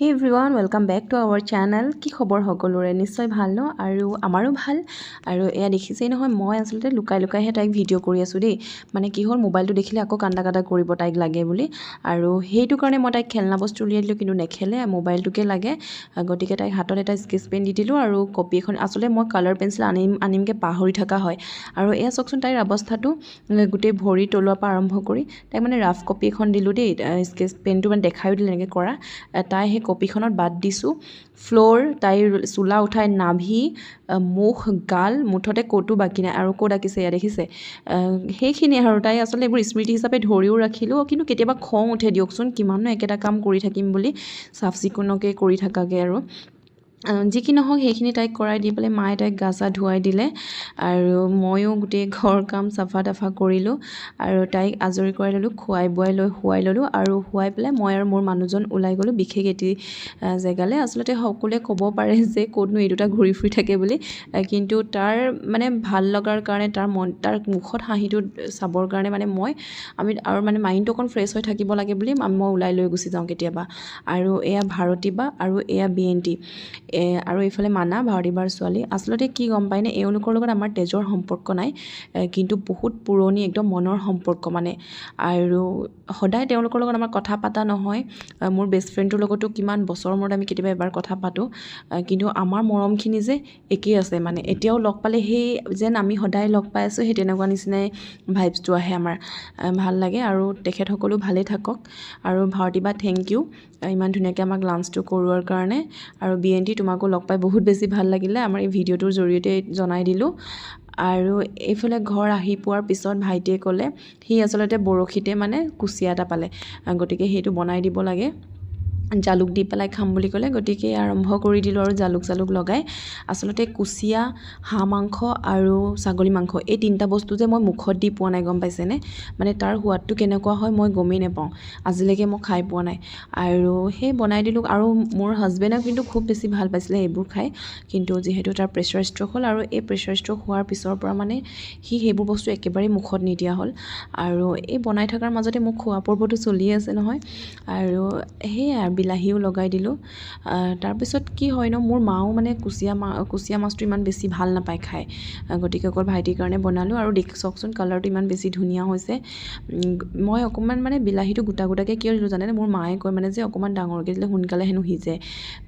Hey everyone welcome back to our channel কি খবৰ সকলোৰে? নিশ্চয় ভাল ন? আৰু আমাৰো ভাল। আৰু এয়া দেখিছেই নহয় মই আচলতে লুকাই লুকাইহে তাইক ভিডিঅ' কৰি আছোঁ দেই। মানে কি হ'ল মোবাইলটো দেখিলে আকৌ কান্দা কান্দা কৰিব তাইক লাগে বুলি। আৰু সেইটো কাৰণে মই তাইক খেলনা বস্তু উলিয়াই দিলোঁ কিন্তু নেখেলে। মোবাইলটোকে লাগে। গতিকে তাইক হাতত এটা স্কেচ পেন দি দিলোঁ আৰু কপি এখন আচলতে মই কালাৰ পেঞ্চিল আনিম আনিমকৈ পাহৰি থকা হয়। আৰু এয়া চাওকচোন তাইৰ অৱস্থাটো। গোটেই ভৰি তলোৱাৰ পৰা আৰম্ভ কৰি তাইক মানে ৰাফ কপি এখন দিলোঁ দেই। স্কেচ পেনটো মানে দেখায়ো দিলে এনেকৈ কৰা। তাই সেই কপিখনত বাদ দিছোঁ। ফ্ল'ৰ তাইৰ চোলা উঠাই নাভি মুখ গাল মুঠতে ক'তো বাকী নাই। আৰু ক'ত আঁকিছে এয়া দেখিছে? সেইখিনিয়ে আৰু। তাই আচলতে এইবোৰ স্মৃতি হিচাপে ধৰিও ৰাখিলোঁ। কিন্তু কেতিয়াবা খং উঠে দিয়কচোন কিমাননো একেটা কাম কৰি থাকিম বুলি চাফ চিকুণকৈ কৰি থাকাকৈ আৰু। যি কি নহওক সেইখিনি তাইক কৰাই দি পেলাই মায়ে তাইক গা চা ধুৱাই দিলে আৰু ময়ো গোটেই ঘৰ কাম চাফা তাফা কৰিলোঁ আৰু তাইক আজৰি কৰাই ল'লোঁ খোৱাই বোৱাই লৈ শুৱাই ল'লোঁ আৰু শুৱাই পেলাই মই আৰু মোৰ মানুহজন ওলাই গ'লোঁ বিশেষ এটি জেগালৈ। আচলতে সকলোৱে ক'ব পাৰে যে ক'তনো এই দুটা ঘূৰি ফুৰি থাকে বুলি কিন্তু তাৰ মানে ভাল লগাৰ কাৰণে তাৰ মন তাৰ মুখত হাঁহিটো চাবৰ কাৰণে মানে মই আমি আৰু মানে মাইণ্ডটো অকণ ফ্ৰেছ হৈ থাকিব লাগে বুলি মই ওলাই লৈ গুচি যাওঁ কেতিয়াবা। আৰু এয়া ভাৰতী বা আৰু এয়া বি এন টি। আৰু এইফালে মানা ভাৰতী বাৰ ছোৱালী। আচলতে কি গম পায়নে এওঁলোকৰ লগত আমাৰ তেজৰ সম্পৰ্ক নাই কিন্তু বহুত পুৰণি একদম মনৰ সম্পৰ্ক মানে। আৰু সদায় তেওঁলোকৰ লগত আমাৰ কথা পতা নহয়। মোৰ বেষ্ট ফ্ৰেণ্ডটোৰ লগতো কিমান বছৰৰ মূৰত আমি কেতিয়াবা এবাৰ কথা পাতোঁ। কিন্তু আমাৰ মৰমখিনি যে একেই আছে মানে। এতিয়াও লগ পালে সেই যেন আমি সদায় লগ পাই আছোঁ সেই তেনেকুৱা নিচিনাই ভাইবছটো আহে আমাৰ। ভাল লাগে আৰু তেখেতসকলো ভালেই থাকক। আৰু ভাৰতী বা থেংক ইউ ইমান ধুনীয়াকৈ আমাক লাঞ্চটো কৰোৱাৰ কাৰণে। আৰু বি এন টি তোমাকো লগ পাই বহুত বেছি ভাল লাগিলে। আমাৰ এই ভিডিঅ'টোৰ জৰিয়তে জনাই দিলোঁ। আৰু এইফালে ঘৰ আহি পোৱাৰ পিছত ভাইটিয়ে ক'লে সি আচলতে বৰশীতে মানে কুচিয়া এটা পালে। গতিকে সেইটো বনাই দিব লাগে। জালুক দি পেলাই খাম বুলি ক'লে গতিকে আৰম্ভ কৰি দিলোঁ আৰু জালুক চালুক লগাই। আচলতে কুচিয়া হাঁহ মাংস আৰু ছাগলী মাংস এই তিনিটা বস্তু যে মই মুখত দি পোৱা নাই গম পাইছেনে? মানে তাৰ সোৱাদটো কেনেকুৱা হয় মই গমেই নাপাওঁ। আজিলৈকে মই খাই পোৱা নাই। আৰু সেই বনাই দিলোঁ। আৰু মোৰ হাজবেণ্ডে কিন্তু খুব বেছি ভাল পাইছিলে এইবোৰ খাই। কিন্তু যিহেতু তাৰ প্ৰেছাৰ ষ্ট্ৰক হ'ল আৰু এই প্ৰেছাৰ ষ্ট্ৰক হোৱাৰ পিছৰ পৰা মানে সি সেইবোৰ বস্তু একেবাৰেই মুখত নিদিয়া হ'ল। আৰু এই বনাই থকাৰ মাজতে মোক খোৱা পৰ্বটো চলিয়ে আছে নহয়। আৰু সেয়াই বিলাহীও লগাই দিলোঁ। তাৰপিছত কি হয় ন মোৰ মাও মানে কুচিয়া মা কুচিয়া মাছটো ইমান বেছি ভাল নাপায় খাই। গতিকে অকল ভাইটিৰ কাৰণে বনালোঁ আৰু দেখ চাওকচোন কালাৰটো ইমান বেছি ধুনীয়া হৈছে। মই অকণমান মানে বিলাহীটো গোটা গোটাকৈ কিয় দিলোঁ জানেনে? মোৰ মায়ে কয় মানে যে অকণমান ডাঙৰকৈ দিলে সোনকালে হেনো সিজে।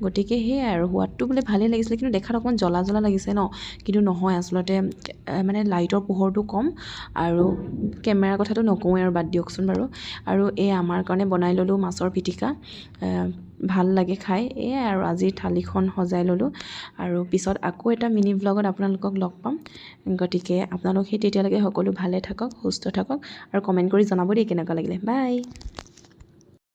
গতিকে সেয়াই আৰু সোৱাদটো বোলে ভালেই লাগিছিলে কিন্তু দেখাত অকণমান জ্বলা জ্বলা লাগিছে ন কিন্তু নহয় আচলতে মানে লাইটৰ পোহৰটো কম আৰু কেমেৰাৰ কথাটো নকওঁৱেই আৰু বাদ দিয়কচোন বাৰু। আৰু এই আমাৰ কাৰণে বনাই ল'লোঁ মাছৰ পিটিকা। ভাল লাগে খাই। এয়াই আৰু আজিৰ থালিখন সজাই ল'লোঁ। আৰু পিছত আকৌ এটা মিনি ব্লগত আপোনালোকক লগ পাম। গতিকে আপোনালোক সেই তেতিয়ালৈকে সকলো ভালে থাকক সুস্থ থাকক আৰু কমেণ্ট কৰি জনাব দেই কেনেকুৱা লাগিলে। বাই